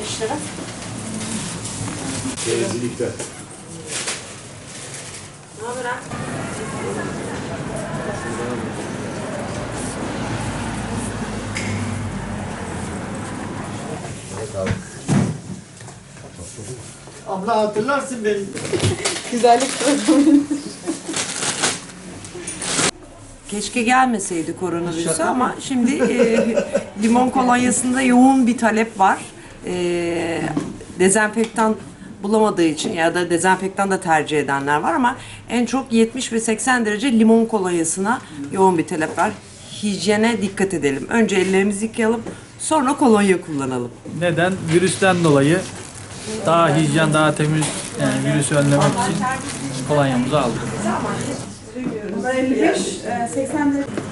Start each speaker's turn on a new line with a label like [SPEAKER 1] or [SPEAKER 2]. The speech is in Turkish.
[SPEAKER 1] işlere?
[SPEAKER 2] Denizcilikte.
[SPEAKER 1] Ne haber ha?
[SPEAKER 3] Abla hatırlarsın beni.
[SPEAKER 1] Güzellik programı. Keşke gelmeseydi koronavirüsü ama şimdi e, limon kolonyasında yoğun bir talep var. E, dezenfektan bulamadığı için ya da dezenfektan da tercih edenler var ama en çok 70 ve 80 derece limon kolonyasına yoğun bir talep var. Hijyene dikkat edelim. Önce ellerimizi yıkayalım, sonra kolonya kullanalım.
[SPEAKER 4] Neden? Virüsten dolayı daha hijyen, daha temiz yani virüsü önlemek için kolonyamızı aldık.
[SPEAKER 5] 55, 80 derece.